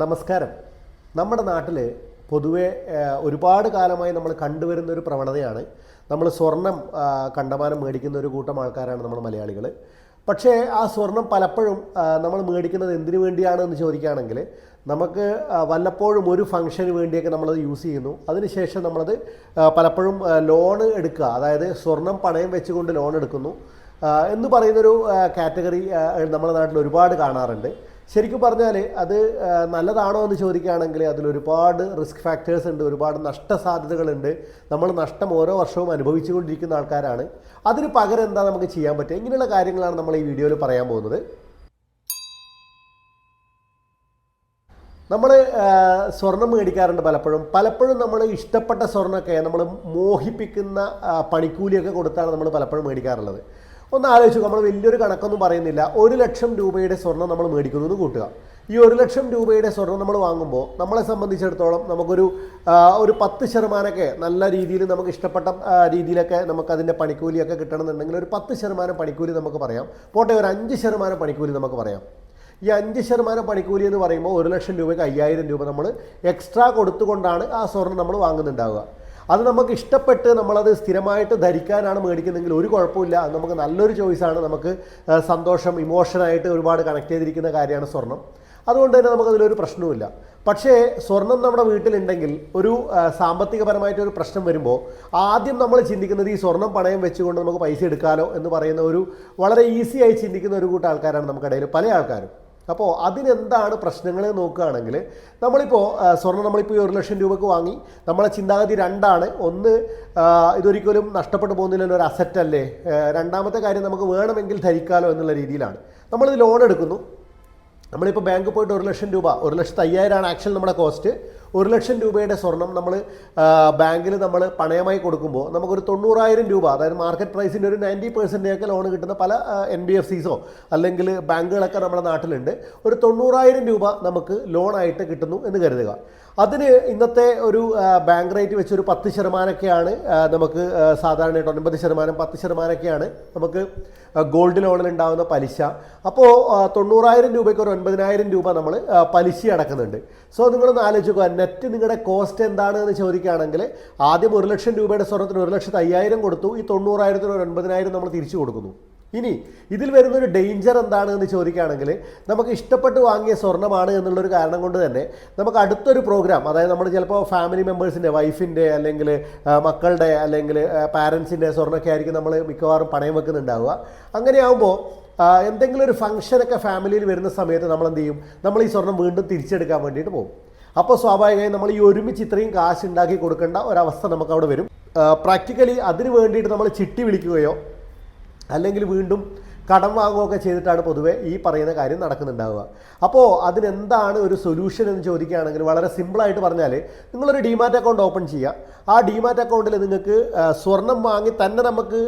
നമസ്കാരം. നമ്മുടെ നാട്ടിൽ പൊതുവെ ഒരുപാട് കാലമായി നമ്മൾ കണ്ടുവരുന്ന ഒരു പ്രവണതയാണ്. നമ്മൾ സ്വർണം കണ്ടമാനം മേടിക്കുന്ന ഒരു കൂട്ടം ആൾക്കാരാണ് നമ്മൾ മലയാളികൾ പക്ഷേ ആ സ്വർണം പലപ്പോഴും നമ്മൾ മേടിക്കുന്നത് എന്തിനു വേണ്ടിയാണ് എന്ന് ചോദിക്കുകയാണെങ്കിൽ നമുക്ക് വല്ലപ്പോഴും ഒരു ഫംഗ്ഷന് വേണ്ടിയൊക്കെ നമ്മളത് യൂസ് ചെയ്യുന്നു. അതിനുശേഷം നമ്മളത് പലപ്പോഴും ലോൺ എടുക്കുക. അതായത് സ്വർണം പണയം വെച്ചുകൊണ്ട് ലോൺ എടുക്കുന്നു. എന്ന് പറയുന്നൊരു കാറ്റഗറി നമ്മുടെ നാട്ടിൽ ഒരുപാട് കാണാറുണ്ട്. ശരിക്കും പറഞ്ഞാൽ അത് നല്ലതാണോ എന്ന് ചോദിക്കുകയാണെങ്കിൽ അതിൽ ഒരുപാട് റിസ്ക് ഫാക്ടേഴ്സ് ഉണ്ട് ഒരുപാട് നഷ്ടസാധ്യതകളുണ്ട്. നമ്മൾ നഷ്ടം ഓരോ വർഷവും അനുഭവിച്ചുകൊണ്ടിരിക്കുന്ന ആൾക്കാരാണ്. അതിന് പകരം എന്താ നമുക്ക് ചെയ്യാൻ പറ്റുക? ഇങ്ങനെയുള്ള കാര്യങ്ങളാണ് നമ്മൾ ഈ വീഡിയോയിൽ പറയാൻ പോകുന്നത്. നമ്മൾ സ്വർണം മേടിക്കാറുണ്ട് പലപ്പോഴും. പലപ്പോഴും നമ്മൾ ഇഷ്ടപ്പെട്ട സ്വർണമൊക്കെ നമ്മൾ മോഹിപ്പിക്കുന്ന പണിക്കൂലിയൊക്കെ കൊടുത്താണ് നമ്മൾ പലപ്പോഴും മേടിക്കാറുള്ളത്. ഒന്ന് ആലോചിച്ചു നമ്മൾ വലിയൊരു കണക്കൊന്നും പറയുന്നില്ല. ഒരു ലക്ഷം രൂപയുടെ സ്വർണം നമ്മൾ മേടിക്കുന്നു എന്ന് കൂട്ടുക. ഈ ഒരു ലക്ഷം രൂപയുടെ സ്വർണം നമ്മൾ വാങ്ങുമ്പോൾ നമ്മളെ സംബന്ധിച്ചിടത്തോളം നമുക്കൊരു ഒരു പത്ത് ശതമാനമൊക്കെ നല്ല രീതിയിൽ നമുക്ക് ഇഷ്ടപ്പെട്ട രീതിയിലൊക്കെ നമുക്ക് അതിന്റെ പണിക്കൂലിയൊക്കെ കിട്ടണമെന്നുണ്ടെങ്കിൽ ഒരു പത്ത് ശതമാനം പണിക്കൂലി നമുക്ക് പറയാം. പോട്ടെ ഒരു അഞ്ച് ശതമാനം പണിക്കൂലി നമുക്ക് പറയാം. ഈ അഞ്ച് ശതമാനം പണിക്കൂലി എന്ന് പറയുമ്പോൾ ഒരു ലക്ഷം രൂപയ്ക്ക് അയ്യായിരം രൂപ നമ്മൾ എക്സ്ട്രാ കൊടുത്തുകൊണ്ടാണ് ആ സ്വർണം നമ്മൾ വാങ്ങുന്നുണ്ടാവുക. അത് നമുക്ക് ഇഷ്ടപ്പെട്ട് നമ്മളത് സ്ഥിരമായിട്ട് ധരിക്കാനാണ് മേടിക്കുന്നതെങ്കിൽ ഒരു കുഴപ്പമില്ല. നമുക്ക് നല്ലൊരു ചോയ്സാണ് നമുക്ക് സന്തോഷം ഇമോഷനായിട്ട് ഒരുപാട് കണക്ട് ചെയ്തിരിക്കുന്ന കാര്യമാണ് സ്വർണം അതുകൊണ്ട് തന്നെ നമുക്കതിലൊരു പ്രശ്നവുമില്ല. പക്ഷേ സ്വർണം നമ്മുടെ വീട്ടിലുണ്ടെങ്കിൽ ഒരു സാമ്പത്തികപരമായിട്ട് ഒരു പ്രശ്നം വരുമ്പോൾ ആദ്യം നമ്മൾ ചിന്തിക്കുന്നത് ഈ സ്വർണം പണയം വെച്ചുകൊണ്ട് നമുക്ക് പൈസ എടുക്കാലോ എന്ന് പറയുന്ന ഒരു വളരെ ഈസിയായി ചിന്തിക്കുന്ന ഒരു കൂട്ടം ആൾക്കാരാണ് നമുക്കിടയിൽ പല ആൾക്കാരും. അപ്പോൾ അതിനെന്താണ് പ്രശ്നങ്ങൾ നോക്കുകയാണെങ്കിൽ നമ്മളിപ്പോൾ സ്വർണം നമ്മളിപ്പോൾ ഒരു ലക്ഷം രൂപക്ക് വാങ്ങി. നമ്മളെ ചിന്താഗതി രണ്ടാണ്. ഒന്ന് ഇതൊരിക്കലും നഷ്ടപ്പെട്ടു പോകുന്നില്ല ഒരു അസറ്റല്ലേ രണ്ടാമത്തെ കാര്യം നമുക്ക് വേണമെങ്കിൽ ധരിക്കാലോ എന്നുള്ള രീതിയിലാണ്. നമ്മളിത് ലോൺ എടുക്കുന്നു. നമ്മളിപ്പോൾ ബാങ്കിൽ പോയിട്ട് ഒരു ലക്ഷം രൂപ ഒരു ലക്ഷത്തി അയ്യായിരമാണ് ആക്ച്വൽ നമ്മുടെ കോസ്റ്റ് ഒരു ലക്ഷം രൂപയുടെ സ്വർണം നമ്മൾ ബാങ്കിൽ നമ്മൾ പണയമായി കൊടുക്കുമ്പോൾ നമുക്കൊരു തൊണ്ണൂറായിരം രൂപ അതായത് മാർക്കറ്റ് പ്രൈസിന്റെ ഒരു നയന്റി പെർസെന്റേജൊക്കെ ലോൺ കിട്ടുന്ന പല എൻ ബി എഫ് സിസോ അല്ലെങ്കിൽ ബാങ്കുകളൊക്കെ നമ്മുടെ നാട്ടിലുണ്ട്. ഒരു തൊണ്ണൂറായിരം രൂപ നമുക്ക് ലോണായിട്ട് കിട്ടുന്നു എന്ന് കരുതുക. അതിന് ഇന്നത്തെ ഒരു ബാങ്ക് റേറ്റ് വെച്ച് ഒരു പത്ത് ശതമാനമൊക്കെയാണ് നമുക്ക് സാധാരണയായിട്ട് ഒൻപത് ശതമാനം പത്ത് ശതമാനമൊക്കെയാണ് നമുക്ക് ഗോൾഡ് ലോണിൽ ഉണ്ടാകുന്ന പലിശ. അപ്പോൾ തൊണ്ണൂറായിരം രൂപയ്ക്ക് ഒരു ഒൻപതിനായിരം രൂപ നമ്മൾ പലിശ അടക്കുന്നുണ്ട്. സോ നിങ്ങളൊന്ന് ആലോചിക്കുക നെറ്റ് നിങ്ങളുടെ കോസ്റ്റ് എന്താണ് എന്ന് ചോദിക്കുകയാണെങ്കിൽ ആദ്യം ഒരു ലക്ഷം രൂപയുടെ സ്വർണത്തിന് ഒരു ലക്ഷത്തി അയ്യായിരം കൊടുത്തു ഈ തൊണ്ണൂറായിരത്തിന് ഒരു ഒൻപതിനായിരം നമ്മൾ തിരിച്ചു കൊടുക്കുന്നു. ഇനി ഇതിൽ വരുന്നൊരു ഡേഞ്ചർ എന്താണ് എന്ന് ചോദിക്കുകയാണെങ്കിൽ നമുക്ക് ഇഷ്ടപ്പെട്ട് വാങ്ങിയ സ്വർണമാണ് എന്നുള്ളൊരു കാരണം കൊണ്ട് തന്നെ നമുക്ക് അടുത്തൊരു പ്രോഗ്രാം അതായത് നമ്മൾ ചിലപ്പോൾ ഫാമിലി മെമ്പേഴ്സിന്റെ വൈഫിന്റെ അല്ലെങ്കിൽ മക്കളുടെ അല്ലെങ്കിൽ പാരൻസിന്റെ സ്വർണമൊക്കെ ആയിരിക്കും നമ്മൾ മിക്കവാറും പണയം വെക്കുന്നുണ്ടാവുക. അങ്ങനെയാവുമ്പോൾ എന്തെങ്കിലും ഒരു ഫംഗ്ഷനൊക്കെ ഫാമിലിയിൽ വരുന്ന സമയത്ത് നമ്മൾ എന്ത് ചെയ്യും? നമ്മൾ ഈ സ്വർണം വീണ്ടും തിരിച്ചെടുക്കാൻ വേണ്ടിയിട്ട് പോകും. അപ്പോൾ സ്വാഭാവികമായും നമ്മൾ ഈ ഒരുമിച്ച് ഇത്രയും കാശ് ഉണ്ടാക്കി കൊടുക്കേണ്ട ഒരവസ്ഥ നമുക്ക് അവിടെ വരും പ്രാക്ടിക്കലി അതിന് വേണ്ടിയിട്ട് നമ്മൾ ചിട്ടി വിളിക്കുകയോ അല്ലെങ്കിൽ വീണ്ടും കടം വാങ്ങുകയൊക്കെ ചെയ്തിട്ടാണ് പൊതുവെ ഈ പറയുന്ന കാര്യം നടക്കുന്നുണ്ടാവുക. അപ്പോൾ അതിനെന്താണ് ഒരു സൊല്യൂഷൻ എന്ന് ചോദിക്കുകയാണെങ്കിൽ വളരെ സിമ്പിളായിട്ട് പറഞ്ഞാൽ നിങ്ങളൊരു ഡിമാറ്റ് അക്കൗണ്ട് ഓപ്പൺ ചെയ്യുക. ആ ഡിമാറ്റ് അക്കൗണ്ടിൽ നിങ്ങൾക്ക് സ്വർണം വാങ്ങി തന്നെ നമുക്ക്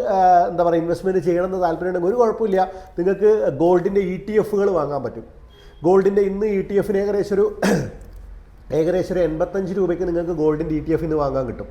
എന്താ പറയുക ഇൻവെസ്റ്റ്മെന്റ് ചെയ്യണമെന്ന് താല്പര്യമുണ്ടെങ്കിൽ ഒരു കുഴപ്പമില്ല. നിങ്ങൾക്ക് ഗോൾഡിന്റെ ഇ ടി എഫുകൾ വാങ്ങാൻ പറ്റും. ഗോൾഡിന്റെ ഇന്ന് ഇ ടി എഫിന് ഏകദേശം ഒരു ഏകദേശം ഒരു എൺപത്തഞ്ച് രൂപയ്ക്ക് നിങ്ങൾക്ക് ഗോൾഡിന്റെ ഇ ടി എഫ് ഇന്ന് വാങ്ങാൻ കിട്ടും.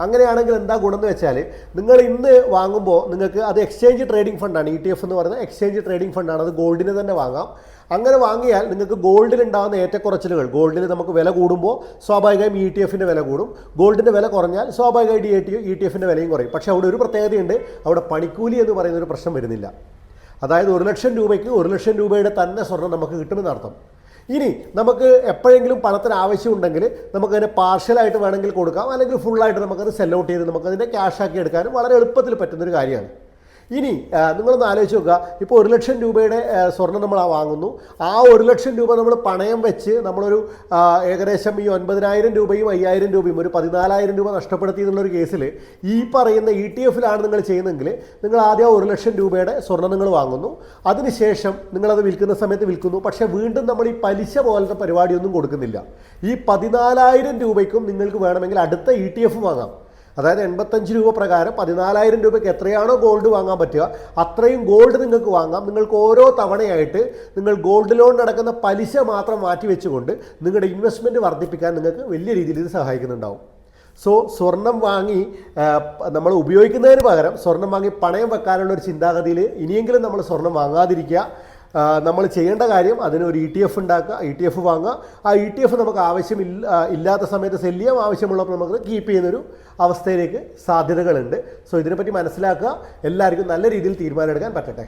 അങ്ങനെയാണെങ്കിൽ എന്താ ഗുണം എന്ന് വെച്ചാൽ നിങ്ങൾ ഇന്ന് വാങ്ങുമ്പോൾ നിങ്ങൾക്ക് അത് എക്സ്ചേഞ്ച് ട്രേഡിംഗ് ഫണ്ടാണ് ഇ ടി എഫ് എന്ന് പറയുന്നത് എക്സ്ചേഞ്ച് ട്രേഡിംഗ് ഫണ്ടാണ് അത് ഗോൾഡിന് തന്നെ വാങ്ങാം. അങ്ങനെ വാങ്ങിയാൽ നിങ്ങൾക്ക് ഗോൾഡിൽ ഉണ്ടാകുന്ന ഏറ്റക്കുറച്ചിലുകൾ ഗോൾഡിന് നമുക്ക് വില കൂടുമ്പോൾ സ്വാഭാവികമായും ഇ ടി എഫിന്റെ വില കൂടും. ഗോൾഡിന്റെ വില കുറഞ്ഞാൽ സ്വാഭാവികമായിട്ട് ഇ ടി ഇ ടി എഫിന്റെ വിലയും കുറയും. പക്ഷേ അവിടെ ഒരു പ്രത്യേകതയുണ്ട്. അവിടെ പണിക്കൂലി എന്ന് പറയുന്ന ഒരു പ്രശ്നം വരുന്നില്ല. അതായത് ഒരു ലക്ഷം രൂപയ്ക്ക് ഒരു ലക്ഷം രൂപയുടെ തന്നെ സ്വർണം നമുക്ക് കിട്ടുമെന്ന് അർത്ഥം ഇനി നമുക്ക് എപ്പോഴെങ്കിലും പണത്തിന് ആവശ്യമുണ്ടെങ്കിൽ നമുക്കതിനെ പാർഷ്യലായിട്ട് വേണമെങ്കിൽ കൊടുക്കാം. അല്ലെങ്കിൽ ഫുള്ളായിട്ട് നമുക്കത് സെൽ ഔട്ട് ചെയ്ത് നമുക്കതിനെ ക്യാഷാക്കി എടുക്കാനും വളരെ എളുപ്പത്തിൽ പറ്റുന്നൊരു കാര്യമാണ്. ഇനി നിങ്ങളൊന്ന് ആലോചിച്ച് നോക്കുക. ഇപ്പോൾ ഒരു ലക്ഷം രൂപയുടെ സ്വർണം സ്വർണം നമ്മൾ വാങ്ങുന്നു. ആ ഒരു ലക്ഷം രൂപ നമ്മൾ പണയം വെച്ച് നമ്മളൊരു ഏകദേശം ഈ ഒൻപതിനായിരം രൂപയും അയ്യായിരം രൂപയും ഒരു പതിനാലായിരം രൂപ നഷ്ടപ്പെടുത്തി എന്നുള്ളൊരു കേസിൽ ഈ പറയുന്ന ഇ ടി എഫിലാണ് നിങ്ങൾ ചെയ്യുന്നതെങ്കിൽ നിങ്ങൾ ആദ്യം ഒരു ലക്ഷം രൂപയുടെ സ്വർണം നിങ്ങൾ വാങ്ങുന്നു. അതിനുശേഷം നിങ്ങളത് വിൽക്കുന്ന സമയത്ത് വിൽക്കുന്നു. പക്ഷേ വീണ്ടും നമ്മൾ ഈ പലിശ പോലത്തെ പരിപാടിയൊന്നും കൊടുക്കുന്നില്ല. ഈ പതിനാലായിരം രൂപയ്ക്കും നിങ്ങൾക്ക് വേണമെങ്കിൽ അടുത്ത ഇ ടി എഫ് വാങ്ങാം. അതായത് എൺപത്തഞ്ച് രൂപ പ്രകാരം പതിനാലായിരം രൂപയ്ക്ക് എത്രയാണോ ഗോൾഡ് വാങ്ങാൻ പറ്റുക അത്രയും ഗോൾഡ് നിങ്ങൾക്ക് വാങ്ങാം. നിങ്ങൾക്ക് ഓരോ തവണയായിട്ട് നിങ്ങൾ ഗോൾഡ് ലോൺ നടക്കുന്ന പലിശ മാത്രം മാറ്റി വെച്ചുകൊണ്ട് നിങ്ങളുടെ ഇൻവെസ്റ്റ്മെന്റ് വർദ്ധിപ്പിക്കാൻ നിങ്ങൾക്ക് വലിയ രീതിയിൽ ഇത് സഹായിക്കുന്നുണ്ടാവും. സോ സ്വർണം വാങ്ങി നമ്മൾ ഉപയോഗിക്കുന്നതിന് പകരം സ്വർണം വാങ്ങി പണയം വെക്കാനുള്ള ഒരു ചിന്താഗതിയിൽ ഇനിയെങ്കിലും നമ്മൾ സ്വർണം വാങ്ങാതിരിക്കുക. നമ്മൾ ചെയ്യേണ്ട കാര്യം അതിനൊരു ഇ ടി എഫ് ഉണ്ടാക്കുക ഇ ടി എഫ് വാങ്ങുക. ആ ഇ ടി എഫ് നമുക്ക് ആവശ്യമില്ല ഇല്ലാത്ത സമയത്ത് സെൽ ചെയ്യാം. ആവശ്യമുള്ളപ്പോൾ നമുക്ക് കീപ്പ് ചെയ്യുന്നൊരു അവസ്ഥയിലേക്ക് സാധ്യതകളുണ്ട്. സോ ഇതിനെപ്പറ്റി മനസ്സിലാക്കുക. എല്ലാവർക്കും നല്ല രീതിയിൽ തീരുമാനമെടുക്കാൻ പറ്റട്ടെ.